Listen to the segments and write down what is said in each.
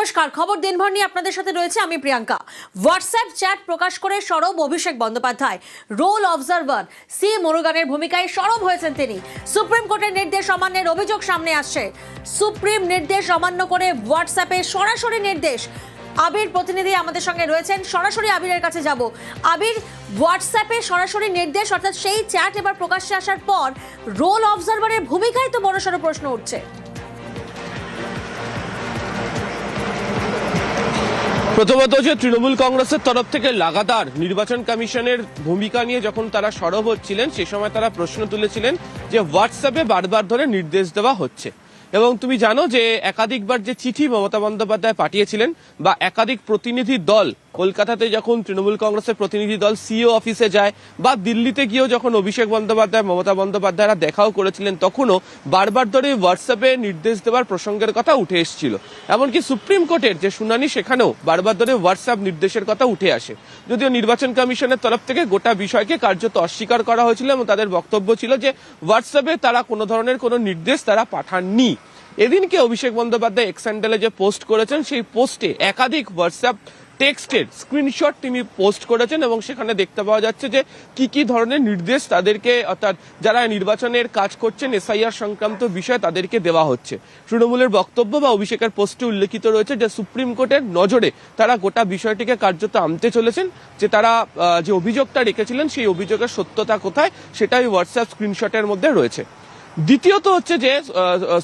নমস্কার। খবর দিনভর নিয়ে আপনাদের সাথে রয়েছে আমি প্রিয়াঙ্কা। হোয়াটসঅ্যাপ চ্যাট প্রকাশ করে সরব Abhishek Bandyopadhyay roll observer C মুরুগানের ভূমিকায় সরব হয়েছেন তিনি। সুপ্রিম কোর্টের নির্দেশ অমান্যের অভিযোগ সামনে আসছে। সুপ্রিম নির্দেশ অমান্য করে হোয়াটসঅ্যাপে সরাসরি নির্দেশ। আবির প্রতিনিধি আমাদের সঙ্গে রয়েছেন। সরাসরি আবিরের কাছে যাব। আবির হোয়াটসঅ্যাপে সরাসরি নির্দেশ, অর্থাৎ সেই চ্যাট এবার প্রকাশ্যে আসার পর রোল অবজারভারের ভূমিকায় তো বড়সড় প্রশ্ন উঠছে। প্রথমত যে তৃণমূল কংগ্রেসের তরফ থেকে লাগাতার নির্বাচন কমিশনের ভূমিকা নিয়ে যখন তারা সরব হচ্ছিলেন, সে সময় তারা প্রশ্ন তুলেছিলেন যে হোয়াটসঅ্যাপে বারবার ধরে নির্দেশ দেওয়া হচ্ছে। এবং তুমি জানো যে একাধিকবার যে চিঠি মমতা বন্দ্যোপাধ্যায় পাঠিয়েছিলেন বা একাধিক প্রতিনিধি দল, কলকাতাতে যখন তৃণমূল কংগ্রেসের প্রতিনিধি দল সিও অফিসে যায় বা দিল্লিতে গিয়েও যখন অভিষেক বন্দ্যোপাধ্যায়, মমতা বন্দ্যোপাধ্যায়রা দেখাও করেছিলেন, তখনও বারবার ধরে হোয়াটসঅ্যাপে নির্দেশ দেওয়ার প্রসঙ্গের কথা উঠে এসেছিল। এমনকি সুপ্রিম কোর্টের যে শুনানি, সেখানেও বারবার ধরে হোয়াটসঅ্যাপ নির্দেশের কথা উঠে আসে। যদিও নির্বাচন কমিশনের তরফ থেকে গোটা বিষয়কে কার্যত অস্বীকার করা হয়েছিল এবং তাদের বক্তব্য ছিল যে হোয়াটসঅ্যাপে তারা কোনো ধরনের কোনো নির্দেশ তারা পাঠাননি। এদিনকে অভিষেক বন্দ্যোপাধ্যায় এক্স হ্যান্ডেলে যে পোস্ট করেছেন, সেই পোস্টে একাধিক হোয়াটসঅ্যাপ টেক্সটের স্ক্রিনশট তিনি পোস্ট করেছেন এবং সেখানে দেখতে পাওয়া যাচ্ছে যে কি কি ধরনের নির্দেশ তাদেরকে, অর্থাৎ যারা নির্বাচনের কাজ করছেন এসআইআর সংক্রান্ত বিষয় তাদেরকে দেওয়া হচ্ছে। তৃণমূলের বক্তব্য বা অভিষেকের পোস্টে উল্লেখিত রয়েছে যে সুপ্রিম কোর্টের নজরে তারা গোটা বিষয়টিকে কার্যত আনতে চলেছেন, যে তারা যে অভিযোগটা রেখেছিলেন সেই অভিযোগের সত্যতা কোথায়, সেটাই হোয়াটসঅ্যাপ স্ক্রিনশটের মধ্যে রয়েছে। দ্বিতীয়ত হচ্ছে যে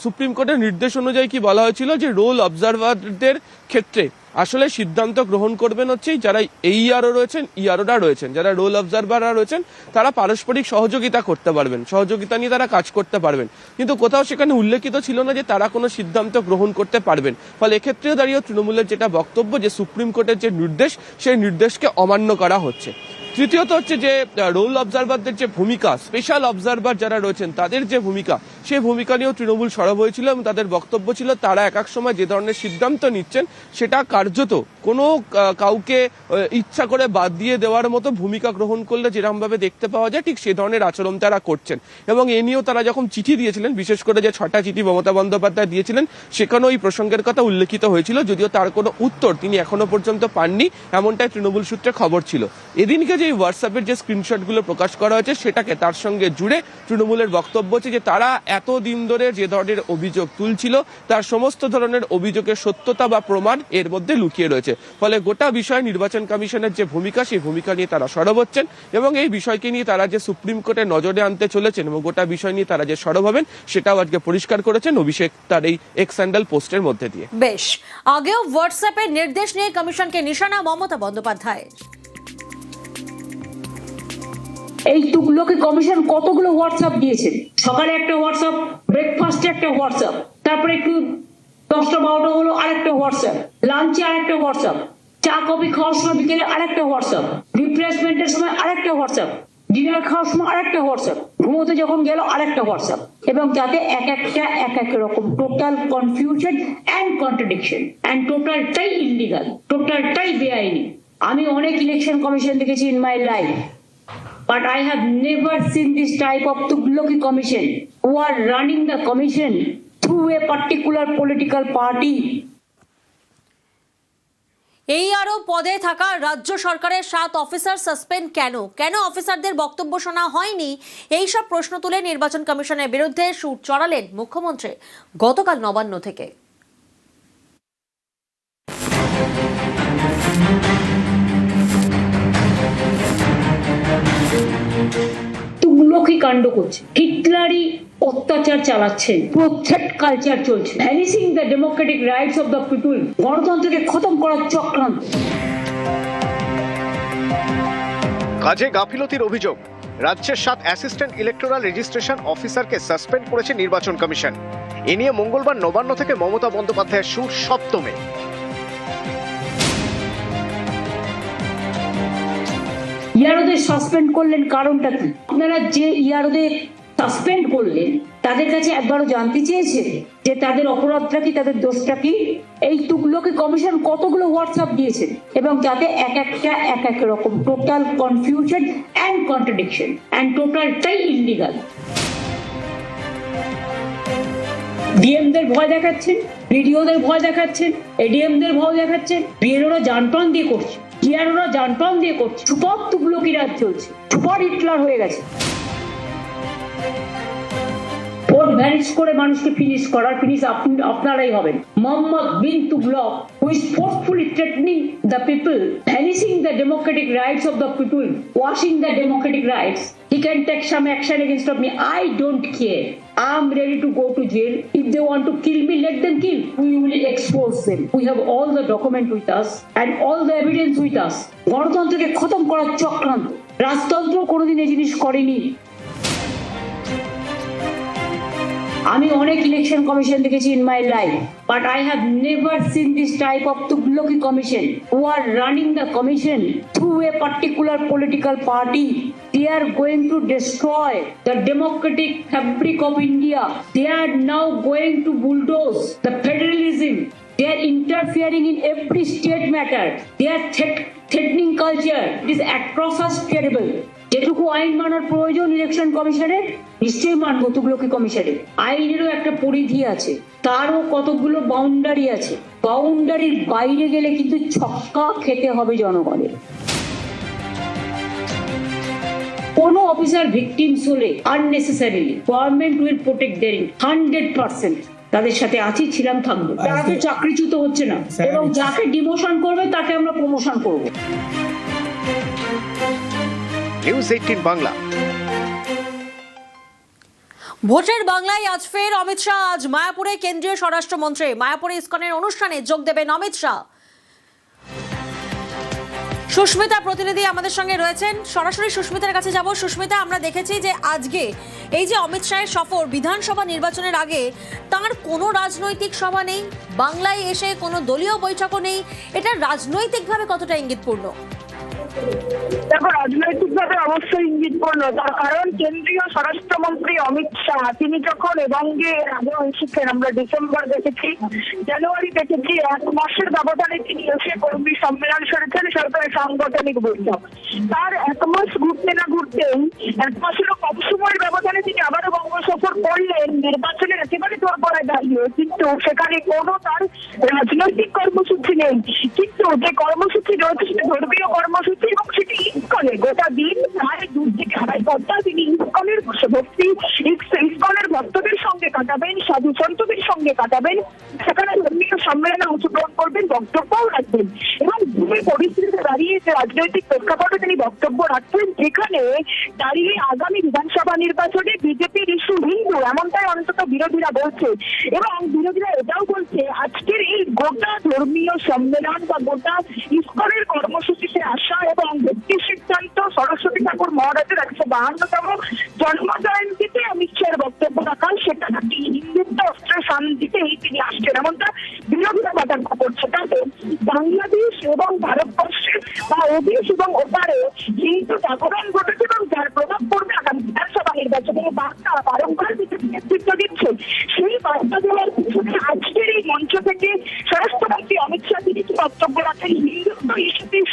সুপ্রিম কোর্টের নির্দেশ অনুযায়ী কি বলা হয়েছিল যে, রোল অবজারভারদের ক্ষেত্রে আসলে সিদ্ধান্ত গ্রহণ করবেন হচ্ছে যারা এইআরও রয়েছেন ইআরওরা রয়েছেন। যারা রোল অবজারভাররা রয়েছেন, তারা পারস্পরিক সহযোগিতা করতে পারবেন। সহযোগিতা নিয়ে তারা কাজ করতে পারবেন। কিন্তু কোথাও সেখানে উল্লেখিত ছিল না যে, তারা কোনো সিদ্ধান্ত গ্রহণ করতে পারবেন। ফলে এক্ষেত্রে দাঁড়িয়ে তৃণমূলের যেটা বক্তব্য যে, সুপ্রিম কোর্টের যে নির্দেশ, সেই নির্দেশকে অমান্য করা হচ্ছে। তৃতীয়ত হচ্ছে যে রোল অবজারভারদের যে ভূমিকা স্পেশাল অবজারভার যারা রয়েছেন, তাদের যে ভূমিকা, সেই ভূমিকা নিয়েও তৃণমূল সরব হয়েছিল এবং তাদের বক্তব্য ছিল, তারা এক এক সময় যে ধরনের সিদ্ধান্ত নিচ্ছেন, সেটা কার্যত কোনো কাউকে ইচ্ছা করে বাদ দিয়ে দেওয়ার মতো ভূমিকা গ্রহণ করলে যেরকমভাবে দেখতে পাওয়া যায়, ঠিক সে ধরনের আচরণ তারা করছেন। এবং এ নিয়েও তারা যখন চিঠি দিয়েছিলেন, বিশেষ করে যে ছটা চিঠি মমতা বন্দ্যোপাধ্যায় দিয়েছিলেন, সেখানেও এই প্রসঙ্গের কথা উল্লেখিত হয়েছিল, যদিও তার কোনো উত্তর তিনি এখনও পর্যন্ত পাননি, এমনটাই তৃণমূল সূত্রে খবর ছিল। এদিনকে যে হোয়াটসঅ্যাপের যে স্ক্রিনশটগুলো প্রকাশ করা হয়েছে সেটাকে তার সঙ্গে জুড়ে তৃণমূলের বক্তব্য হচ্ছে যে তারা এত দিন ধরে যে ধরনের অভিযোগ তুলছিল, তার সমস্ত ধরনের অভিযোগের সত্যতা বা প্রমাণ এর মধ্যে লুকিয়ে রয়েছে। ফলে গোটা বিষয় নির্বাচন কমিশনের যে ভূমিকা, সেই ভূমিকা নিয়ে তারা সরব হচ্ছেন এবং এই বিষয়কে নিয়ে তারা যে সুপ্রিম কোর্টে নজরে আনতে চলেছেন এবং গোটা বিষয় নিয়ে তারা যে সরব হবেন, সেটাও আজকে পরিষ্কার করেছেন অভিষেক তার এই এক্স স্যান্ডাল পোস্টের মধ্যে দিয়ে। বেশ, আগেও হোয়াটসঅ্যাপের নির্দেশ নিয়ে কমিশনকে নিশানা মমতা বন্দ্যোপাধ্যায় এই তুগলকে কমিশন কতগুলো হোয়াটসঅ্যাপ দিয়েছে? সকালে একটা হোয়াটসঅ্যাপ ব্রেকফাস্টে একটা হোয়াটসঅ্যাপ তারপরে একটু দশটা বারোটা হলো আরেকটা হোয়াটসঅ্যাপ লাঞ্চে আরেকটা হোয়াটসঅ্যাপ চা, কফি খাওয়ার সময় বিকেলে আরেকটা হোয়াটসঅ্যাপ রিফ্রেশমেন্টের সময় আরেকটা হোয়াটসঅ্যাপ ডিনার খাওয়ার সময় আরেকটা হোয়াটসঅ্যাপ ঘুমোতে যখন গেল আরেকটা হোয়াটসঅ্যাপ এবং তাতে এক একটা, এক এক রকম total confusion and contradiction and টোটালটাই ইলিগাল টোটালটাই বেআইনি। আমি অনেক ইলেকশন কমিশন দেখেছি in my life But I have never seen this type of Tugloki commission who are running the commission through a particular political party. এই আরও পদে থাকা রাজ্য সরকারের সাত অফিসার সাসপেন্ড কেন কেন অফিসারদের বক্তব্য শোনা হয়নি এই সব প্রশ্ন তুলে নির্বাচন কমিশনের বিরুদ্ধে সুর চড়ালেন মুখ্যমন্ত্রী গতকাল নবান্ন থেকে তুগলকি কাণ্ড করছে। হিটলারি অত্যাচার চালাচ্ছেন। প্রোথেট কালচার চলছে। Vanishing the democratic rights of the people গণতন্ত্রকে খতম করার চক্রান্ত। কাজে গাফিলতির অভিযোগ, রাজ্যের সাত অ্যাসিস্ট্যান্ট ইলেকটোরাল রেজিস্ট্রেশন অফিসারকে সাসপেন্ড করেছে নির্বাচন কমিশন। এ নিয়ে মঙ্গলবার নবান্ন থেকে মমতা বন্দ্যোপাধ্যায়ের সুর সপ্তমে। ইয়ারোদের সাসপেন্ড করলেন কারণটা কি? আপনারা যে ইয়ারোদের সাসপেন্ড করলেন, তাদের কাছে একবারও জানতে চেয়েছে যে তাদের অপরাধটা কি, তাদের দোষটা কি? এই তুগলকে কমিশন কতগুলো হোয়াটসঅ্যাপ দিয়েছে এবং যাতে এক একটা, এক এক রকম total confusion and contradiction and টোটালটাই ইলিগাল ডিএমদের ভয় দেখাচ্ছেন বিডিওদের ভয় দেখাচ্ছেন এডিএমদের ভয় দেখাচ্ছেন বিএলওরা জানপ্রাণ দিয়ে করছে। টিআরওরা জানপ্রাণ দিয়ে করছে। সুপার তুগলকি রাজ চলছে। সুপার হিটলার হয়ে গেছে। ভ্যানিশ করে মানুষকে ফিনিশ করার ফিনিশ আপনারাই হবেন Mohammad bin Tughlaq who is forcefully threatening the people vanishing the democratic rights of the people washing the democratic rights He can take some action against of me. I don't care. I'm ready to go to jail. If they want to kill me, let them kill. We will expose them. We have all the document with us and all the evidence with us. গণতন্ত্রকে খতম করার চক্রান্ত রাজতন্ত্র কোনোদিন এই জিনিস করেনি আমি অনেক ইলেকশন কমিশন দেখেছি in my life but I have never seen this type of Tughlaqi commission who are running the commission through a particular political party they are going to destroy the democratic fabric of India. They are now going to bulldoze the federalism. They are interfering in every state matter. They are threat- threatening culture. It is atrocious, terrible. যেটুকু আইন মানার প্রয়োজন election কমিশনের নিশ্চয়ই মানবো তুগলকি কমিশনে আইনেরও একটা পরিধি আছে তারও কতগুলো বাউন্ডারি আছে। বাউন্ডারির বাইরে গেলে কিন্তু ছক্কা খেতে হবে জনগণের। কোনো অফিসার ভিকটিমস হলে unnecessarily government will protect their hundred percent তাদের সাথে আছি ছিলাম থাকব। তারা তো চাকরিচ্যুত হচ্ছে না। এবং যাকে ডিমোশন করবে তাকে আমরা প্রমোশন করব। নিউজ এইটিন বাংলা ভোটের বাংলায় আজ ফের অমিত শাহ, আজ মায়াপুরে কেন্দ্রীয় স্বরাষ্ট্রমন্ত্রী। মায়াপুরে ইস্কনের অনুষ্ঠানে যোগ দেবেন অমিত শাহ। সুস্মিতা প্রতিনিধি আমাদের সঙ্গে রয়েছেন। সরাসরি সুস্মিতার কাছে যাব। সুস্মিতা, আমরা দেখেছি যে আজকে এই যে অমিত শাহের সফর, বিধানসভা নির্বাচনের আগে তার কোনো রাজনৈতিক সভা নেই, বাংলায় এসে কোনো দলীয় বৈঠকও নেই। এটা রাজনৈতিকভাবে কতটা ইঙ্গিতপূর্ণ? দেখো, রাজনৈতিকভাবে অবশ্যই ইঙ্গিতপূর্ণ তার কারণ কেন্দ্রীয় স্বরাষ্ট্রমন্ত্রী অমিত শাহ, তিনি যখন এবঙ্গে এর আগেও এসেছেন আমরা ডিসেম্বর দেখেছি, জানুয়ারি দেখেছি, এক মাসের ব্যবধানে তিনি এসে কর্মী সম্মেলন সেরেছেন সরকারের সাংগঠনিক বৈঠক। তার এক মাস ঘুরতে না ঘুরতেই, এক মাসেরও কম সময়ের ব্যবধানে তিনি আবারও বঙ্গ সফর করলেন, নির্বাচনের একেবারে তোরপড়ায় দাঁড়িয়ে। কিন্তু সেখানে কোনো তার রাজনৈতিক কর্মসূচি নেই। কিন্তু যে কর্মসূচি রয়েছে, ধর্মীয় কর্মসূচি এবং সেটি ইস্কনে গোটা দিন প্রায় দূর থেকে আড়াই ঘণ্টা তিনি ইস্কনের ভক্তি ইস্কনের ভক্তদের সঙ্গে কাটাবেন সাধু সন্তদের সঙ্গে কাটাবেন। সেখানে ধর্মীয় সম্মেলনে অংশগ্রহণ করবেন, বক্তব্যও রাখবেন। এবং যে পরিস্থিতিতে দাঁড়িয়ে যে রাজনৈতিক প্রেক্ষাপটে তিনি বক্তব্য রাখছেন যেখানে দাঁড়িয়ে আগামী বিধানসভা নির্বাচনে বিজেপির ইস্যু হিন্দু, এমনটাই অন্তত বিরোধীরা বলছে। এবং বিরোধীরা এটাও বলছে, আজকের এই গোটা ধর্মীয় সম্মেলন বা গোটা ইস্কনের কর্মসূচিতে আসা এবং ব্যক্তি সিদ্ধান্ত সরস্বতী ঠাকুর মহারাজের একশো বাহান্নতম জন্ম জয়ন্তীতে অমিত শাহের বক্তব্য রাখা সেটা নাকি হিন্দুত্ব অস্ত্রের শান্তিতেই তিনি আসছেন। এমনটা বিরোধীরা বাতাঙ্ক করছে তাতে বাংলাদেশ এবং ভারতবর্ষের বা ওদেশ এবং ওপারে হিন্দু জাগরণ ঘটেছে এবং যার প্রভাব পড়বে আগামী বিধানসভা নির্বাচনে এই বার্তা বারংবার নেতৃত্ব দিচ্ছে, সেই বার্তা দেওয়ার পিছনে আজকের এই মঞ্চ থেকে স্বরাষ্ট্রমন্ত্রী অমিত শাহ তিনি কি বক্তব্য রাখেন?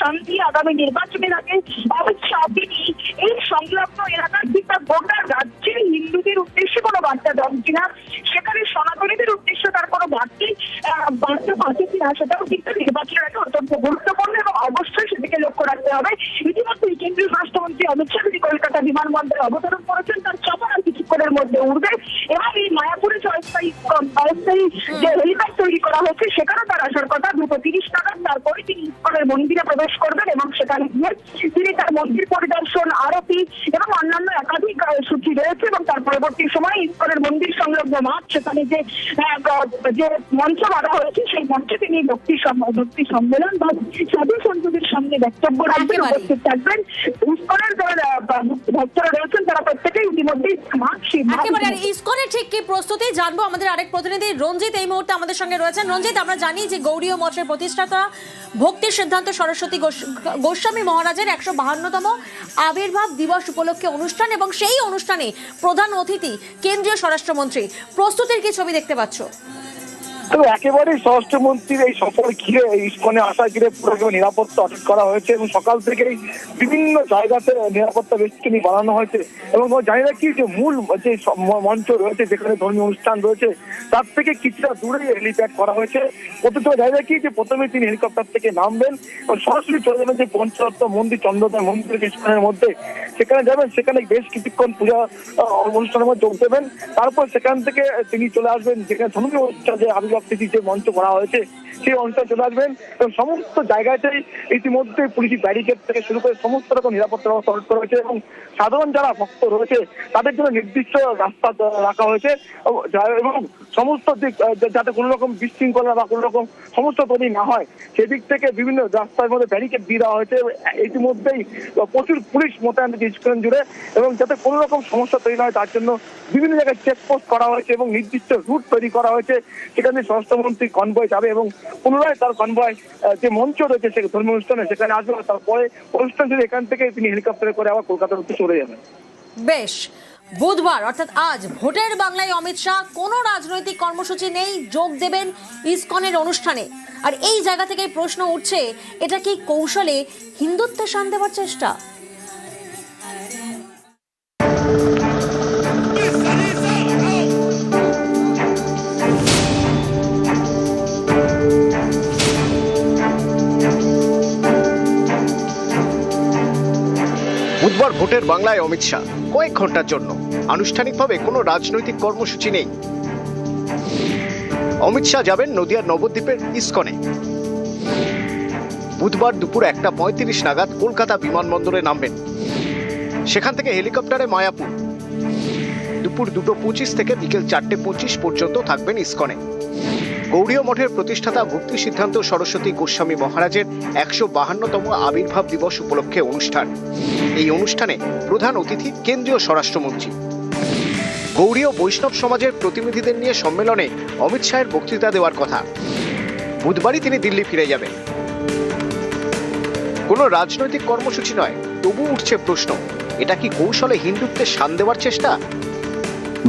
শান্তি আগামী নির্বাচনের আগে অমিত শাহ তিনি এই সংলগ্ন এলাকার কিংবা গোটা রাজ্যের হিন্দুদের উদ্দেশ্যে কোনো বার্তা দেন কিনা সেখানে সনাতনীদের উদ্দেশ্যে তার কোনো বার্তি বার্তা আছে কিনা সেটাও কিন্তু নির্বাচনের আগে অত্যন্ত গুরুত্বপূর্ণ এবং অবশ্যই সেদিকে লক্ষ্য রাখতে হবে। ইতিমধ্যে কেন্দ্রীয় স্বরাষ্ট্রমন্ত্রী অমিত শাহ তিনি কলকাতা বিমানবন্দরে অবতরণ করেছেন। তার চপার কিছুক্ষণের মধ্যে উঠবে। এবং এই মায়াপুরে যে অস্থায়ী অস্থায়ী যে হেলিপ্যাড তৈরি করা হয়েছে সেখানেও তার আসার কথা দুটো তিরিশ নাগাদ তারপরে তিনি ইস্কনের মন্দিরে প্রবেশ করবেন এবং সেখানে গিয়ে তিনি তার মন্দির পরিদর্শন আরতি এবং অন্যান্য সূচি রয়েছে এবং তার পরবর্তী সময় ইস্কনের মন্দির সংলগ্ন মাঠ সেখানে যে যে মঞ্চ বাঁধা হয়েছে সেই মঞ্চে তিনি ভক্তি ভক্তি সম্মেলন বা সাধু সন্তদের সামনে বক্তব্য রাখবেন উপস্থিত থাকবেন। ইস্কনের যারা ভক্তরা রয়েছেন তারা প্রত্যেকেই ইতিমধ্যেই মাঠ সেই মাঠ একেবারে আর ইসকনের ঠিক কি প্রস্তুতি? জানব আমাদের আরেক প্রতিনিধি রঞ্জিত এই মুহূর্তে আমাদের সঙ্গে রয়েছেন। রঞ্জিত আমরা জানি যে গৌরীয় মঠের প্রতিষ্ঠাতা ভক্তির সিদ্ধান্ত সরস্বতী গোস- গোস্বামী মহারাজের একশো বাহান্নতম আবির্ভাব দিবস উপলক্ষে অনুষ্ঠান এবং সেই অনুষ্ঠানে প্রধান অতিথি কেন্দ্রীয় স্বরাষ্ট্রমন্ত্রী। প্রস্তুতির কি ছবি দেখতে পাচ্ছ? তবে একেবারেই স্বরাষ্ট্রমন্ত্রীর এই সফর ঘিরে ইস্কনে আসা ঘিরে পুরো নিরাপত্তা অটুট করা হয়েছে এবং সকাল থেকেই বিভিন্ন জায়গাতে নিরাপত্তা বেষ্টনী বাড়ানো হয়েছে এবং জানি কি যে মূল যে মঞ্চ রয়েছে, যেখানে ধর্মীয় অনুষ্ঠান রয়েছে, তার থেকে কিছুটা দূরে হেলিপ্যাড করা হয়েছে। প্রথমে জানি কি যে প্রথমে তিনি হেলিকপ্টার থেকে নামবেন এবং সরাসরি চলে যাবেন যে পঞ্চরত্ন মন্দির চন্দ্রদয় মন্দির ইস্কনের মধ্যে। সেখানে যাবেন, সেখানে বেশ কিছুক্ষণ পূজা অনুষ্ঠানের মধ্যে যোগ দেবেন তারপর সেখান থেকে তিনি চলে আসবেন, যেখানে ধর্মীয় অনুষ্ঠান যে আবির্ভাব তিথি যে মঞ্চ করা হয়েছে, সেই অনুষ্ঠানে চলে আসবেন এবং সমস্ত জায়গাতেই ইতিমধ্যে পুলিশি ব্যারিকেড থেকে শুরু করে সমস্ত রকম নিরাপত্তা ব্যবস্থা অর্জন করা হয়েছে এবং সাধারণ যারা ভক্ত রয়েছে, তাদের জন্য নির্দিষ্ট রাস্তা রাখা হয়েছে এবং সমস্ত দিক যাতে কোনো রকম বিশৃঙ্খলা বা কোনো রকম সমস্যা তৈরি না হয়, সেদিক থেকে বিভিন্ন রাস্তার মধ্যে ব্যারিকেড দিয়ে দেওয়া হয়েছে ইতিমধ্যেই প্রচুর পুলিশ মোতায়েন রয়েছে জুড়ে এবং যাতে কোনো রকম সমস্যা তৈরি না হয়, তার জন্য বিভিন্ন জায়গায় চেকপোস্ট করা হয়েছে এবং নির্দিষ্ট রুট তৈরি করা হয়েছে। সেখানে স্বরাষ্ট্রমন্ত্রী কনভয় যাবে এবং পুনরায় তার কনভয় যে মঞ্চ রয়েছে সে ধর্মীয় অনুষ্ঠানে, সেখানে আসবে তারপরে অনুষ্ঠান যদি এখান থেকে তিনি হেলিকপ্টারে করে আবার কলকাতার উদ্দেশ্যে চলে যাবেন। বেশ, বুধবার, অর্থাৎ আজ, ভোটের বাংলায় অমিত শাহ কোনো রাজনৈতিক কর্মসূচি নেই, যোগ দেবেন ইসকনের অনুষ্ঠানে। আর এই জায়গা থেকে প্রশ্ন উঠছে, এটা কি কৌশলে হিন্দুত্বে শান দেওয়ার চেষ্টা? বুধবার ভোটের বাংলায় অমিত শাহ। কয়েক ঘণ্টার জন্য। আনুষ্ঠানিকভাবে কোনো রাজনৈতিক কর্মসূচি নেই। অমিত শাহ যাবেন নদিয়ার নবদ্বীপের ইস্কনে। বুধবার দুপুর একটা পঁয়ত্রিশ নাগাদ কলকাতা বিমানবন্দরে নামবেন। সেখান থেকে হেলিকপ্টারে মায়াপুর। দুপুর দুটো পঁচিশ থেকে বিকেল চারটে পঁচিশ পর্যন্ত থাকবেন ইস্কনে। গৌড়ীয় মঠের প্রতিষ্ঠাতা ভক্তি সিদ্ধান্ত সরস্বতী গোস্বামী মহারাজের একশো বাহান্নতম আবির্ভাব দিবস উপলক্ষে অনুষ্ঠান। এই অনুষ্ঠানে প্রধান অতিথি কেন্দ্রীয় স্বরাষ্ট্রমন্ত্রী। গৌড়ীয় বৈষ্ণব সমাজের প্রতিনিধিদের নিয়ে সম্মেলনে অমিত শাহের বক্তৃতা দেওয়ার কথা। বুধবারই তিনি দিল্লি ফিরে যাবেন। কোনো রাজনৈতিক কর্মসূচি নয় তবু উঠছে প্রশ্ন, এটা কি কৌশলে হিন্দুত্বের শান দেওয়ার চেষ্টা?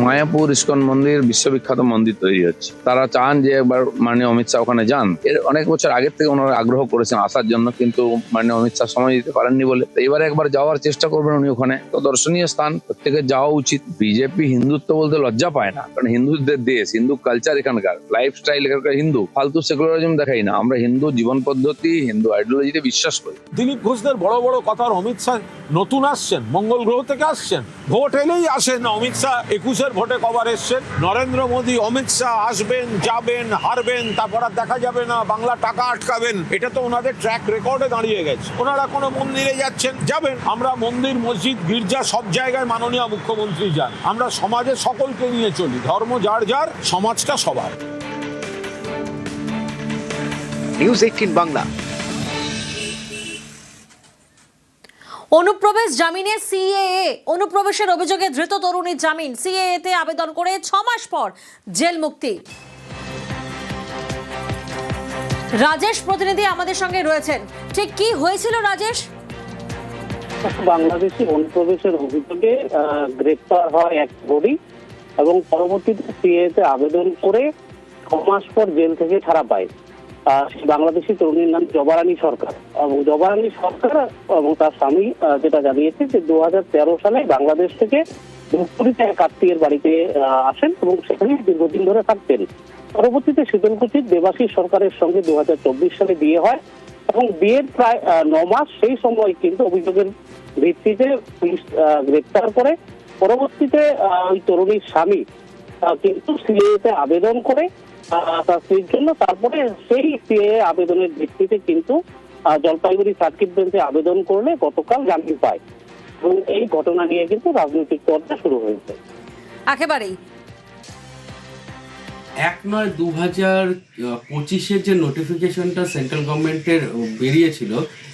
মায়াপুর ইস্কন মন্দির বিশ্ববিখ্যাত মন্দির তৈরি হচ্ছে। তারা চান যে একবার মাননীয় অমিত শাহ ওখানে যান। এর অনেক বছর আগের থেকে ওনারা আগ্রহ করেছেন আসার জন্য, কিন্তু মাননীয় অমিত শাহ সময় দিতে পারেননি বলে। এবারে একবার যাওয়ার চেষ্টা করবেন উনি ওখানে। তো দর্শনীয় স্থান প্রত্যেকের যাওয়া উচিত। বিজেপি হিন্দুত্ব বলতে লজ্জা পায় না, কারণ হিন্দুদের দেশ, হিন্দু কালচার এখানকার। লাইফস্টাইল এখানকার হিন্দু। ফালতু সেকুলারিজম দেখাই না। আমরা হিন্দু জীবন পদ্ধতি, হিন্দু আইডিওলজিতে বিশ্বাস করি। দিলীপ ঘোষদের বড় বড় কথার অমিত শাহ নতুন আসছেন, মঙ্গল গ্রহ থেকে আসছেন। ভোট এলেই আসেন অমিত শাহ একুশের ভোটে কবার এসছেন। নরেন্দ্র মোদী, অমিত শাহ আসবেন, যাবেন, হারবেন, তারপর আর দেখা যাবে না, বাংলা টাকা আটকাবেন। এটা তো ওনাদের ট্র্যাক রেকর্ডে দাঁড়িয়ে গেছে। ওনারা কোনো মন্দিরে যাচ্ছেন, যাবেন। আমরা মন্দির, মসজিদ, গির্জা সব জায়গায় মাননীয় মুখ্যমন্ত্রী যান। আমরা সমাজে সকলকে নিয়ে চলি। ধর্ম যার যার, সমাজটা সবার। নিউজ এইটিন বাংলা অনুপ্রবেশ জামিনে সিএএ, অনুপ্রবেশের অভিযোগে ধৃত তরুণীর জামিন। সিএএ তে আবেদন করে ছ মাস পর জেল মুক্তি। রাজেশ প্রতিনিধি আমাদের সঙ্গে রয়েছেন। ঠিক কি হয়েছিল রাজেশ? বাংলাদেশি অনুপ্রবেশের অভিযোগে গ্রেপ্তার হয় এক বডি এবং পরবর্তীতে সিএতে আবেদন করে ছ মাস পর জেল থেকে ছাড়া পায়। বাংলাদেশি তরুণীর নাম জবারানী সরকার। এবং জবারানী সরকার এবং তার স্বামী যেটা জানিয়েছে যে দু হাজার তেরো সালে বাংলাদেশ থেকে ধূপগুড়িতে এক আত্মীয়ের বাড়িতে আসেন এবং সেখানে দীর্ঘদিন ধরে থাকতেন। পরবর্তীতে শীতলকুচির দেবাশিস সরকারের সঙ্গে দু হাজার চব্বিশ সালে বিয়ে হয় এবং বিয়ের প্রায় ন মাস সেই সময় কিন্তু অভিযোগের ভিত্তিতে পুলিশ গ্রেপ্তার করে। পরবর্তীতে ওই তরুণীর স্বামী কিন্তু সিএতে আবেদন করে আহ, জন্য তারপরে সেই সিএ আবেদনের ভিত্তিতে কিন্তু জলপাইগুড়ি সার্কিট বেঞ্চে আবেদন করলে গতকাল জামিন পায়। এবং এই ঘটনা নিয়ে কিন্তু রাজনৈতিক চর্চা শুরু হয়েছে। একেবারেই। এক নয় দু হাজার পঁচিশের যে নোটিফিকেশনটা সেন্ট্রাল গভর্নমেন্টের বেরিয়েছিল,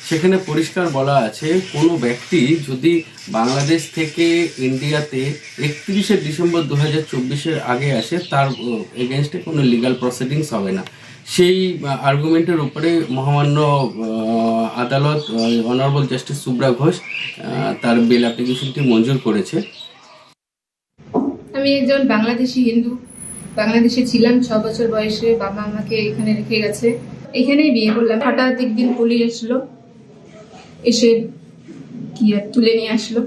সেখানে পরিষ্কার বলা আছে, কোনো ব্যক্তি যদি বাংলাদেশ থেকে ইন্ডিয়াতে একত্রিশে ডিসেম্বর দু হাজার চব্বিশের আগে আসে, তার এগেনস্টে কোনো লিগাল প্রসিডিংস হবে না। সেই আর্গুমেন্টের উপরে মহামান্য আদালত অনারেবল জাস্টিস সুব্রা ঘোষ তার বেল অ্যাপ্লিকেশনটি মঞ্জুর করেছে। আমি একজন বাংলাদেশি হিন্দু। বাংলাদেশে ছিলাম ছ বছর বয়সে বাবা আমাকে এখানে রেখে গেছে। এখানেই বিয়ে করলাম। হঠাৎ একদিন পুলিশ এসলো এসে কি আর তুলে নিয়ে আসলো।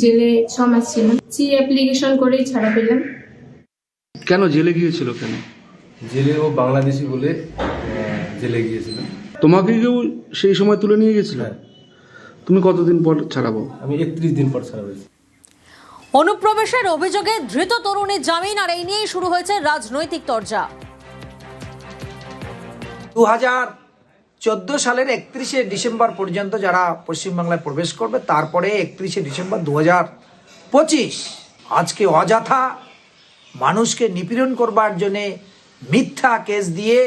জেলে ছ মাস ছিলাম। সি অ্যাপ্লিকেশন করেই ছাড়া পেলাম। কেন জেলে গিয়েছিল কেন? জেলে ও বাংলাদেশি বলে জেলে গিয়েছিল। তোমাকে কেউ সেই সময় তুলে নিয়ে গেছিল? হ্যাঁ। তুমি কতদিন পর ছাড়াবো? আমি একত্রিশ দিন পর ছাড়া হয়েছি। অনুপ্রবেশের অভিযোগে ধৃত তরুণীর জামিন আর এই নিয়েই শুরু হয়েছে রাজনৈতিক তরজা। দু হাজার চোদ্দ সালের একত্রিশে ডিসেম্বর পর্যন্ত যারা পশ্চিমবাংলায় প্রবেশ করবে, তারপরে একত্রিশে ডিসেম্বর দু হাজার পঁচিশ। আজকে অযথা মানুষকে নিপীড়ন করবার জন্যে মিথ্যা কেস দিয়ে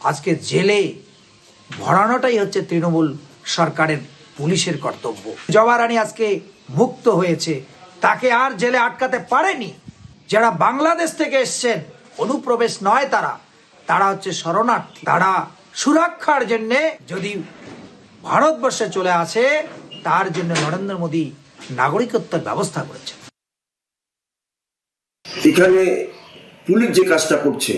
আজকে জেলে ভরানোটাই হচ্ছে তৃণমূল সরকারের পুলিশের কর্তব্য। জবারানি আজকে মুক্ত হয়েছে। তাকে আর জেলে আটকাতে পারেনি। যারা বাংলাদেশ থেকে এসছেন, অনুপ্রবেশ নয় তারা। তারা হচ্ছে শরণার্থী। তারা সুরক্ষার জন্যে যদি ভারতবর্ষে চলে আসে, তার জন্য নরেন্দ্র মোদী নাগরিকত্বের ব্যবস্থা করেছে এখানে পুলিশ যে কাজটা করছে,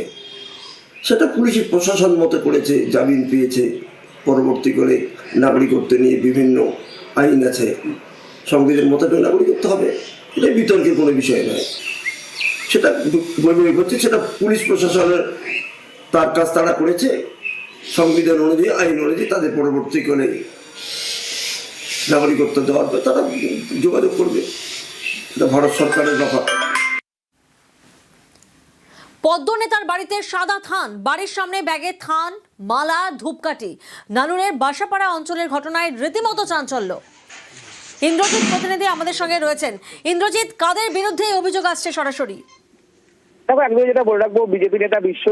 সেটা পুলিশের প্রশাসন মতো করেছে, জামিন পেয়েছে। পরবর্তী করে নাগরিকত্ব নিয়ে বিভিন্ন আইন আছে। সংবিধান মোতাবেক করতে হবে, এটা বিতর্কের কোনো বিষয় নয়। সেটা বৈবাহিক হচ্ছে সেটা পুলিশ প্রশাসনের তার কাজ তারা করেছে সংবিধান অনুযায়ী, আইন অনুযায়ী তাদের পরবর্তী করে নাগরিকত্ব দেওয়ার পর তারা যোগাযোগ করবে। এটা ভারত সরকারের ব্যাপার। পদ্ম নেতার বাড়িতে সাদা থান, বাড়ির সামনে ব্যাগে থান, মালা, ধূপকাঠি। নানুরের বাসাপাড়া অঞ্চলের ঘটনায় রীতিমতো চাঞ্চল্য। ইন্দ্রজিৎ প্রতিনিধি আমাদের সঙ্গে রয়েছেন। ইন্দ্রজিৎ কাদের বিরুদ্ধে অভিযোগ আসছে সরাসরি? দেখো একদম যেটা বলে রাখব বিজেপি নেতা বিশ্ব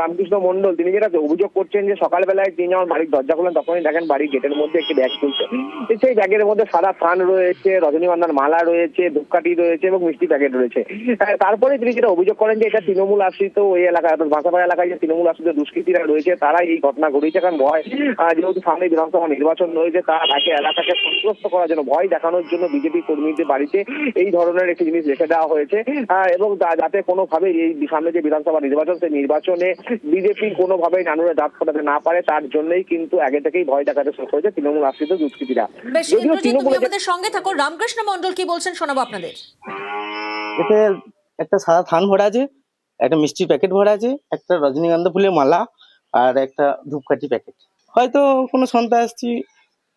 রামকৃষ্ণ মন্ডল তিনি যেটা অভিযোগ করছেন যে সকালবেলায় তিনি যখন বাড়ির দরজা খুলেন তখনই দেখেন বাড়ির গেটের মধ্যে একটি ব্যাগ তুলছে। সেই ব্যাগের মধ্যে সাদা থান রয়েছে রজনীগন্ধার মালা রয়েছে ধূপকাঠি রয়েছে এবং মিষ্টি প্যাকেট রয়েছে। তারপরে তিনি যেটা অভিযোগ করেন যে এটা তৃণমূল আশ্রিত ওই এলাকায় অর্থাৎ ভাষাপাড়া এলাকায় যে তৃণমূল আশ্রিত দুষ্কৃতীরা রয়েছে তারা এই ঘটনা ঘটিয়েছে। কারণ ভয় যেহেতু সামনে বিধানসভা নির্বাচন রয়েছে তারা তাকে এলাকাকে সন্ত্রস্ত করার জন্য ভয় দেখানোর জন্য বিজেপি কর্মীদের বাড়িতে এই ধরনের একটি জিনিস রেখে দেওয়া হয়েছে। এবং যাতে কোনোভাবে এই সামনে যে বিধানসভা নির্বাচন সেই নির্বাচনে বিজেপি কোনোভাবেই নানুরে দাঁত ফোটাতে না পারে তার জন্যই কিন্তু আগে থেকেই ভয় দেখাতে শুরু করেছে তৃণমূল আশ্রিত দুষ্কৃতীরা। যদিও তৃণমূলে আমাদের সঙ্গে থাকো। রামকৃষ্ণ মন্ডল কি বলছেন শোনাবো আপনাদের? এতে একটা সাদা থান ভরা আছে একটা মিষ্টির প্যাকেট ভরা আছে একটা রজনীগন্ধা ফুলের মালা আর একটা ধূপকাঠি প্যাকেট। হয়তো কোনো সন্ত্রাসী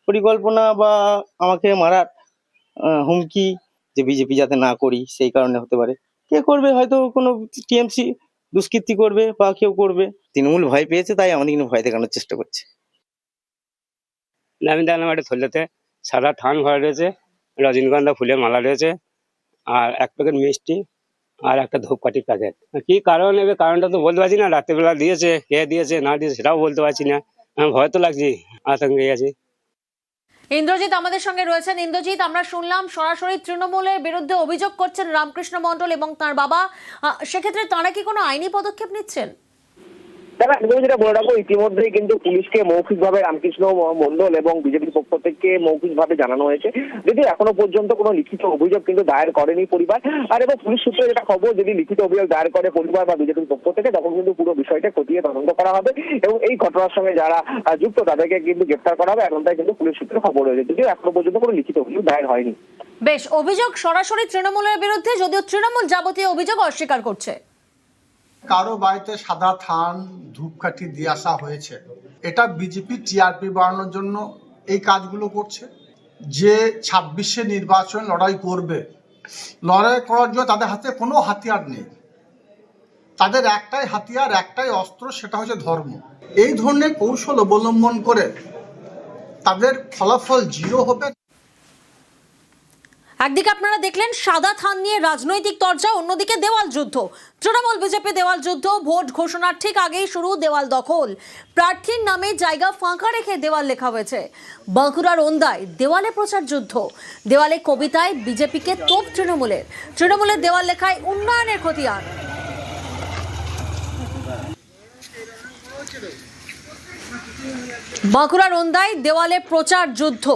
পরিকল্পনা বা আমাকে মারার আহ, হুমকি যে বিজেপি যাতে না করি সেই কারণে হতে পারে। কে করবে? হয়তো কোনো টিএমসি দুষ্কৃতি করবে বা কেউ করবে। তৃণমূল ভয় পেয়েছে তাই আমাদের কিন্তু ভয় দেখানোর চেষ্টা করছে। আমি দেখলাম একটা থলেতে সাদা থান ভরা রয়েছে রজনীগন্ধা ফুলের মালা রয়েছে আর এক প্যাকেট মিষ্টি আর একটা ধূপকাঠির প্যাকেট। কি কারণ? এবার কারণটা তো বলতে পারছি না রাত্রেবেলা দিয়েছে কে দিয়েছে না দিয়েছে সেটাও বলতে পারছি না। আমি ভয় তো লাগছি আতঙ্কে আছি। ইন্দ্রজিৎ আমাদের সঙ্গে রয়েছেন। ইন্দ্রজিৎ, আমরা শুনলাম সরাসরি তৃণমূলের বিরুদ্ধে অভিযোগ করছেন রামকৃষ্ণ মন্ডল এবং তার বাবা। সেক্ষেত্রে তাঁরা কি কোনো আইনি পদক্ষেপ নিচ্ছেন? দেখো একদম যেটা বলে রাখব, ইতিমধ্যেই কিন্তু পুলিশকে মৌখিকভাবে রামকৃষ্ণ মন্ডল এবং বিজেপির পক্ষ থেকে মৌখিকভাবে জানানো হয়েছে। যদিও এখনও পর্যন্ত কোনো লিখিত অভিযোগ কিন্তু দায়ের করেনি পরিবার। আর এবং পুলিশ সূত্রে যেটা খবর, যদি লিখিত অভিযোগ দায়ের করে পরিবার বা বিজেপির পক্ষ থেকে, তখন কিন্তু পুরো বিষয়টা খতিয়ে তদন্ত করা হবে এবং এই ঘটনার সঙ্গে যারা যুক্ত, তাদেরকে কিন্তু গ্রেপ্তার করা হবে। এমনটাই কিন্তু পুলিশ সূত্রে খবর রয়েছে। যদিও এখনও পর্যন্ত কোনো লিখিত অভিযোগ দায়ের হয়নি। বেশ, অভিযোগ সরাসরি তৃণমূলের বিরুদ্ধে, যদিও তৃণমূল যাবতীয় অভিযোগ অস্বীকার করছে। কারও বাড়িতে সাদা থান, ধূপকাঠি দিয়ে আসা হয়েছে। এটা বিজেপি টিআরপি বাড়ানোর জন্য এই কাজগুলো করছে। যে ছাব্বিশে নির্বাচন লড়াই করবে, লড়াই করার জন্য তাদের হাতে কোনো হাতিয়ার নেই। তাদের একটাই হাতিয়ার, একটাই অস্ত্র, সেটা হচ্ছে ধর্ম। এই ধরনের কৌশল অবলম্বন করে তাদের ফলাফল জিরো হবে। একদিকে আপনারা দেখলেন সাদা থান নিয়ে রাজনৈতিক তরজা, অন্যদিকে দেওয়াল যুদ্ধ। তৃণমূল, বিজেপি দেওয়াল যুদ্ধ, ভোট ঘোষণার ঠিক আগেই শুরু দেওয়াল দখল। প্রার্থীর নামে জায়গা ফাঁকা রেখে দেওয়াল লেখা হয়েছে। বাঁকুড়ার ওন্দায় দেওয়ালে প্রচার যুদ্ধ। দেওয়ালে কবিতায় বিজেপিকে তোপ তৃণমূলের। তৃণমূলের দেওয়াল লেখায় উন্নয়নের খতিয়ান। বাঁকুড়ার ওন্দায় দেওয়ালে প্রচার যুদ্ধ।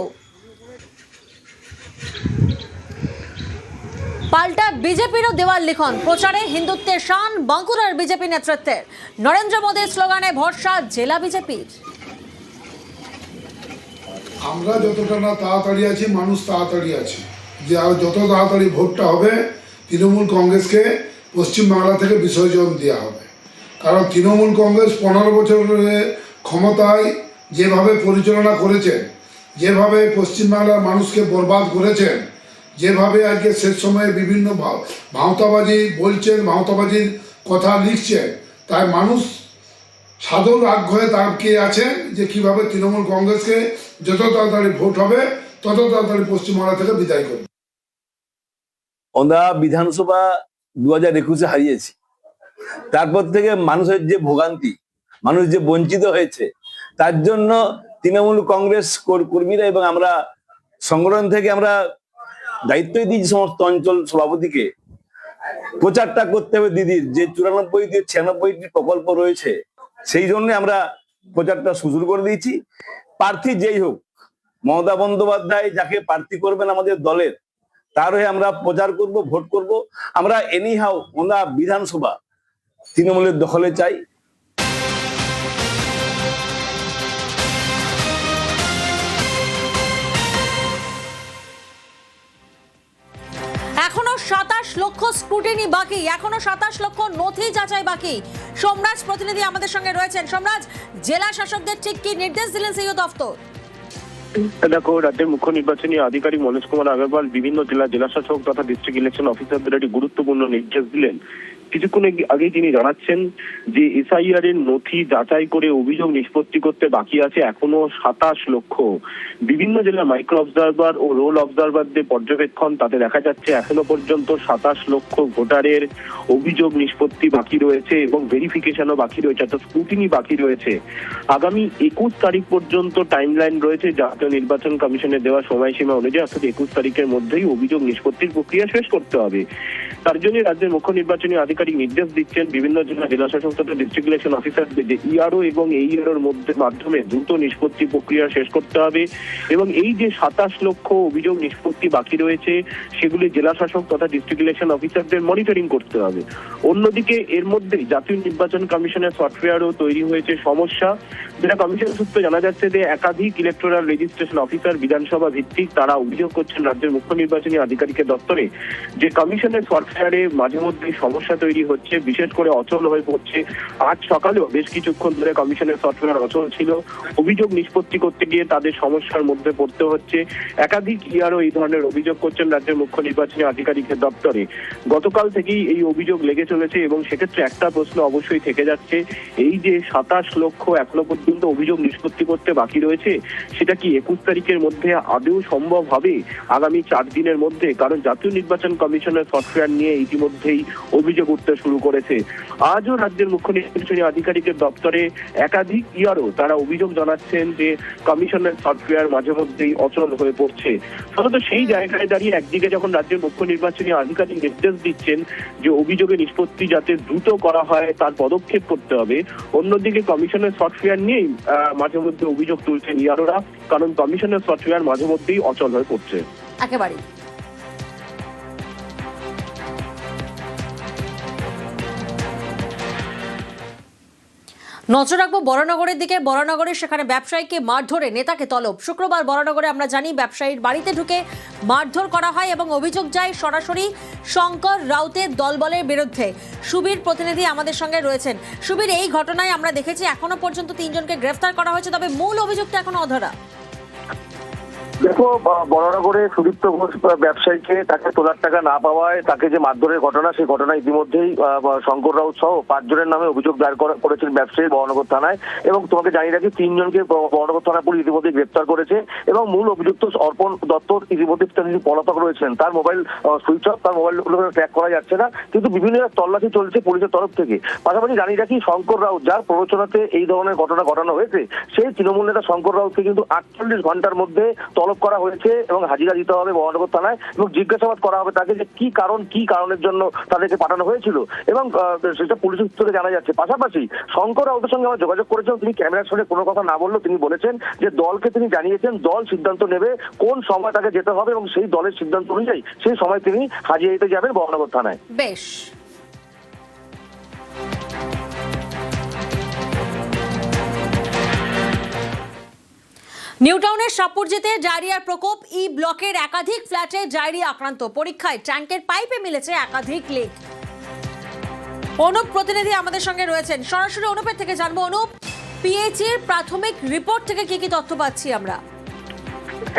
পাল্টা বিজেপিরও দেওয়াল লিখন। প্রচারে হিন্দুত্বের শান, বাঁকুড়ার বিজেপি নেতৃত্বের। নরেন্দ্র মোদীর স্লোগানে ভরসা জেলা বিজেপির। আমরা যতটা না তাড়াতাড়ি আছি, মানুষ তাড়াতাড়ি আছে। যে আর যত তাড়াতাড়ি ভোটটা হবে, তৃণমূল কংগ্রেসকে পশ্চিমবাংলা থেকে বিসর্জন দেওয়া হবে। কারণ তৃণমূল কংগ্রেস পনেরো বছর ধরে ক্ষমতায় যেভাবে পরিচালনা করেছেন, যেভাবে পশ্চিমবাংলার মানুষকে বরবাদ করেছেন যেভাবে আজকে শেষ সময়ে বিভিন্ন ভাঁওতাবাজি বলছেন, ভাঁওতাবাজির কথা লিখছেন তাই মানুষ সাধুর আগ্রহে তাকিয়ে আছেন যে কীভাবে তৃণমূল কংগ্রেসকে যত তাড়াতাড়ি ভোট হবে, তত তাড়াতাড়ি পশ্চিমবাংলা থেকে বিদায় করবে। আমরা বিধানসভা দু হাজার একুশে হারিয়েছি। তারপর থেকে মানুষের যে ভোগান্তি, মানুষ যে বঞ্চিত হয়েছে, তার জন্য তৃণমূল কংগ্রেস কর- কর্মীরা এবং আমরা সংগঠন থেকে আমরা দায়িত্বই দিয়েছি সমস্ত অঞ্চল সভাপতিকে। প্রচারটা করতে হবে দিদির, যে চুরানব্বই দিয়ে ছিয়ানব্বইটি প্রকল্প রয়েছে, সেই জন্য আমরা প্রচারটা শুরু করে দিয়েছি। প্রার্থী যেই হোক, মমতা বন্দ্যোপাধ্যায় যাকে প্রার্থী করবেন আমাদের দলের, তার হয়ে আমরা প্রচার করব, ভোট করব। আমরা এনি হাও আমরা বিধানসভা তৃণমূলের দখলে চাই। সাতাশ লক্ষ স্ক্রুটিনি বাকি। এখনও সাতাশ লক্ষ নথি যাচাই বাকি। সোমরাজ প্রতিনিধি আমাদের সঙ্গে রয়েছেন। সোমরাজ, জেলা শাসকদের ঠিক কি নির্দেশ দিলেন দেখো, রাজ্যের মুখ্য নির্বাচনী আধিকারিক মনোজ কুমার আগরওয়াল বিভিন্ন জেলা জেলাশাসক তথা ডিস্ট্রিক্ট ইলেকশন অফিসারদের একটি গুরুত্বপূর্ণ নির্দেশ দিলেন। কিছুক্ষণ আগে- তিনি জানাচ্ছেন যে এসআইআর এর নথি যাচাই করে অভিযোগ নিষ্পত্তি করতে বাকি আছে এখনও সাতাশ লক্ষ। বিভিন্ন জেলার মাইক্রো অবজারভার ও রোল অবজারভারদের পর্যবেক্ষণ তাতে দেখা যাচ্ছে এখনও পর্যন্ত সাতাশ লক্ষ ভোটারের অভিযোগ নিষ্পত্তি বাকি রয়েছে এবং ভেরিফিকেশনও বাকি রয়েছে, অর্থাৎ স্ক্রুটিনি বাকি রয়েছে। আগামী একুশ তারিখ পর্যন্ত টাইমলাইন রয়েছে জাতীয় নির্বাচন কমিশনের দেওয়া সময়সীমা অনুযায়ী, অর্থাৎ একুশ তারিখের মধ্যেই অভিযোগ নিষ্পত্তির প্রক্রিয়া শেষ করতে হবে। তার জন্য রাজ্যের মুখ্য নির্বাচনী নির্দেশ দিচ্ছেন বিভিন্ন জেলা জেলা শাসক তথা ডিস্ট্রিক্ট ইলেকশন অফিসারদের যে ইআরও এবং এইআরওর মধ্যে মাধ্যমে দ্রুত নিষ্পত্তি প্রক্রিয়া শেষ করতে হবে এবং এই যে সাতাশ লক্ষ অভিযোগ নিষ্পত্তি বাকি রয়েছে, সেগুলি জেলা শাসক তথা ডিস্ট্রিক্ট ইলেকশন অফিসারদের মনিটরিং করতে হবে। অন্যদিকে এর মধ্যে জাতীয় নির্বাচন কমিশনের সফটওয়্যারও তৈরি হয়েছে সমস্যা। যেটা কমিশন সূত্রে জানা যাচ্ছে যে একাধিক ইলেকট্রাল রেজিস্ট্রেশন অফিসার বিধানসভা ভিত্তিক তারা অভিযোগ করছেন রাজ্যের মুখ্য নির্বাচনী আধিকারিকের দপ্তরে যে কমিশনের সফটওয়্যারে মাঝে মধ্যে সমস্যা তৈরি হচ্ছে, বিশেষ করে অচল হয়ে পড়ছে। আজ সকালেও বেশ কিছুক্ষণ ধরে কমিশনের সফটওয়্যার অচল ছিল। অভিযোগ নিষ্পত্তি করতে গিয়ে তাদের সমস্যার মধ্যে পড়তে হচ্ছে। একাধিক ইয়ারও এই ধরনের অভিযোগ করছেন রাজ্যের মুখ্য নির্বাচনী আধিকারিকের দপ্তরে। গতকাল থেকেই এই অভিযোগ লেগে চলেছে এবং সেক্ষেত্রে একটা প্রশ্ন অবশ্যই থেকে যাচ্ছে। এই যে সাতাশ লক্ষ এখনও পর্যন্ত অভিযোগ নিষ্পত্তি করতে বাকি রয়েছে, সেটা কি একুশ তারিখের মধ্যে আদৌ সম্ভব হবে? আগামী চার দিনের মধ্যে, কারণ জাতীয় নির্বাচন কমিশনের সফটওয়্যার নিয়ে ইতিমধ্যেই অভিযোগ উঠতে শুরু করেছে। আজও রাজ্যের মুখ্য নির্বাচনী আধিকারিকের দপ্তরে একাধিক ইয়ারও তারা অভিযোগ জানাচ্ছেন যে কমিশনের সফটওয়্যার মাঝে মধ্যেই অচল হয়ে পড়ছে। ফলত সেই জায়গায় দাঁড়িয়ে একদিকে যখন রাজ্যের মুখ্য নির্বাচনী আধিকারিক নির্দেশ দিচ্ছেন যে অভিযোগের নিষ্পত্তি যাতে দ্রুত করা হয়, তার পদক্ষেপ করতে হবে, অন্যদিকে কমিশনের সফটওয়্যার নিয়েই মাঝে মধ্যে অভিযোগ তুলছেন ইয়ারোরা, কারণ কমিশনের সফটওয়্যার মাঝে মধ্যেই অচল হয়ে পড়ছে। একেবারেই। নজর রাখব বরানগরের দিকে। বড়নগরে সেখানে ব্যবসায়ীকে মারধরে নেতাকে তলব। শুক্রবার বরানগরে আমরা জানি ব্যবসায়ীর বাড়িতে ঢুকে মারধর করা হয় এবং অভিযোগ যায় সরাসরি শঙ্কর রাউতের দলবলের বিরুদ্ধে। সুবীর প্রতিনিধি আমাদের সঙ্গে রয়েছেন। সুবীর, এই ঘটনায় আমরা দেখেছি এখনও পর্যন্ত তিনজনকে গ্রেফতার করা হয়েছে, তবে মূল অভিযোগটা এখনও অধরা। দেখো বড়নগরে সুদীপ্ত ঘোষ ব্যবসায়ীকে তাকে তোলার টাকা না পাওয়ায় তাকে যে মারধরের ঘটনা, সেই ঘটনা ইতিমধ্যেই শঙ্কর রাউত সহ পাঁচজনের নামে অভিযোগ দায়ের করা- করেছেন ব্যবসায়ী বড়নগর থানায় এবং তোমাকে জানিয়ে রাখি, তিনজনকে বড়নগর থানা পুলিশ ইতিমধ্যে গ্রেপ্তার করেছে এবং মূল অভিযুক্ত অর্পণ দত্ত ইতিমধ্যে তিনি পলাতক রয়েছেন। তার মোবাইল সুইচ অফ, তার মোবাইল ট্র্যাক করা যাচ্ছে না, কিন্তু বিভিন্ন তল্লাশি চলছে পুলিশের তরফ থেকে। পাশাপাশি জানিয়ে রাখি, শঙ্কর রাউত যার প্ররোচনাতে এই ধরনের ঘটনা ঘটানো হয়েছে, সেই তৃণমূল নেতা শঙ্কর রাউতকে কিন্তু আটচল্লিশ ঘণ্টার মধ্যে তলব তলব করা হয়েছে এবং হাজিরা দিতে হবে মহানগর থানায় এবং জিজ্ঞাসাবাদ করা হবে তাকে যে কি কারণ, কি কারণের জন্য তাদেরকে পাঠানো হয়েছিল এবং সেটা পুলিশ সূত্রে জানা যাচ্ছে। পাশাপাশি শঙ্কর রাউতের সঙ্গে আমরা যোগাযোগ করেছিলাম, তিনি ক্যামেরার সঙ্গে কোনো কথা না বললেও তিনি বলেছেন যে দলকে তিনি জানিয়েছেন, দল সিদ্ধান্ত নেবে কোন সময় তাকে যেতে হবে এবং সেই দলের সিদ্ধান্ত অনুযায়ী সেই সময় তিনি হাজিরা দিতে যাবেন মহানগর থানায়। বেশ। নিউটাউনের সাপুরজিতে ডায়রিয়ার প্রকোপ, ই ব্লকের একাধিক ফ্ল্যাটে ডায়রিয়া আক্রান্ত। পরীক্ষায় ট্যাঙ্কের পাইপে মিলেছে একাধিক লিক। অনুপ প্রতিনিধি আমাদের সঙ্গে রয়েছেন। সরাসরি অনুপের থেকে জানব, অনুপ পিএইচির প্রাথমিক রিপোর্ট থেকে কি কি তথ্য পাচ্ছি আমরা?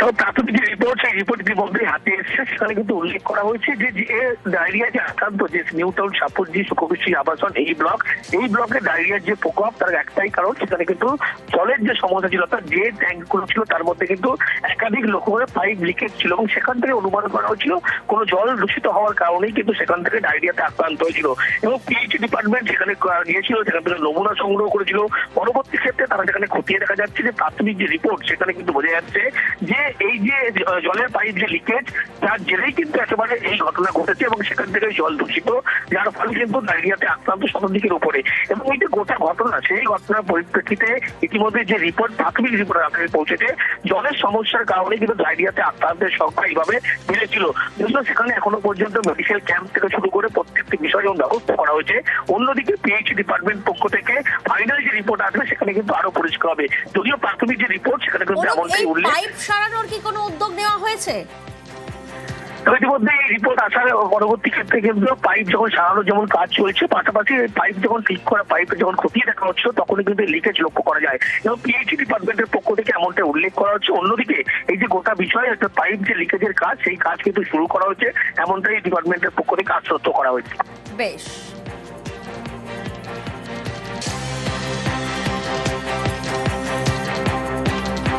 এবং প্রাথমিক রিপোর্ট সেই রিপোর্ট ইতিমধ্যে হাতে এসেছে। সেখানে কিন্তু উল্লেখ করা হয়েছে যে যে ডায়রিয়া যে আক্রান্ত, যে নিউ টাউন সাপুরজি সুখবিশ্রী আবাসন, এই ব্লক এই ব্লকে ডায়রিয়ার যে প্রকোপ, তার একটাই কারণ, সেখানে কিন্তু জলের যে সমস্যা ছিল, অর্থাৎ যে ট্যাঙ্কগুলো ছিল, তার মধ্যে কিন্তু একাধিক লক্ষ্য করে পাইপ লিকেজ ছিল এবং সেখান থেকে অনুমান করা হয়েছিল, কোনো জল দূষিত হওয়ার কারণেই কিন্তু সেখান থেকে ডায়রিয়াতে আক্রান্ত হয়েছিল। এবং পিএইচি ডিপার্টমেন্ট সেখানে গিয়েছিল, সেখান থেকে নমুনা সংগ্রহ করেছিল। পরবর্তী ক্ষেত্রে তারা সেখানে খতিয়ে দেখা যাচ্ছে যে, প্রাথমিক যে রিপোর্ট সেখানে কিন্তু বোঝা যাচ্ছে যে এই যে জলের পাইপ যে লিকেজ তার জেরেই কিন্তু একেবারে এই ঘটনা ঘটেছে এবং সেখান থেকে জল দূষিত যার ফলে কিন্তু ডায়রিয়াতে আক্রান্ত শতাধিকের উপরে। এবং এই যে গোটা ঘটনা সেই ঘটনার পরিপ্রেক্ষিতে ইতিমধ্যে যে রিপোর্ট প্রাথমিক রিপোর্ট আকারে পৌঁছেছে জলের সমস্যার কারণে কিন্তু ডায়রিয়াতে আক্রান্তের সংখ্যা এইভাবে বেড়েছিল। যদিও সেখানে এখনও পর্যন্ত মেডিকেল ক্যাম্প থেকে শুরু করে প্রত্যেকটি বিষয় যেমন ব্যবস্থা করা হয়েছে। অন্যদিকে পিএইচি ডিপার্টমেন্ট পক্ষ থেকে ফাইনাল যে রিপোর্ট আসবে সেখানে কিন্তু আরও পরিষ্কার হবে। যদিও প্রাথমিক যে রিপোর্ট সেখানে কিন্তু এমনটাই উল্লেখ সারানোর কি কোনো উদ্যোগ নেওয়া হয়েছে? ইতিমধ্যে এই রিপোর্ট আসার পরবর্তী ক্ষেত্রে কিন্তু পাইপ যখন সারানোর যেমন কাজ চলছে পাশাপাশি পাইপ যখন ঠিক করা পাইপে যখন খতিয়ে দেখা হচ্ছে তখনই কিন্তু লিকেজ লক্ষ্য করা যায়। এবং পিএইচি ডিপার্টমেন্টের পক্ষ থেকে এমনটা উল্লেখ করা হচ্ছে। অন্যদিকে এই যে গোটা বিষয় একটা পাইপ যে লিকেজের কাজ সেই কাজ কিন্তু শুরু করা হচ্ছে এমনটাই ডিপার্টমেন্টের পক্ষ থেকে আশ্বস্ত করা হয়েছে। বেশ।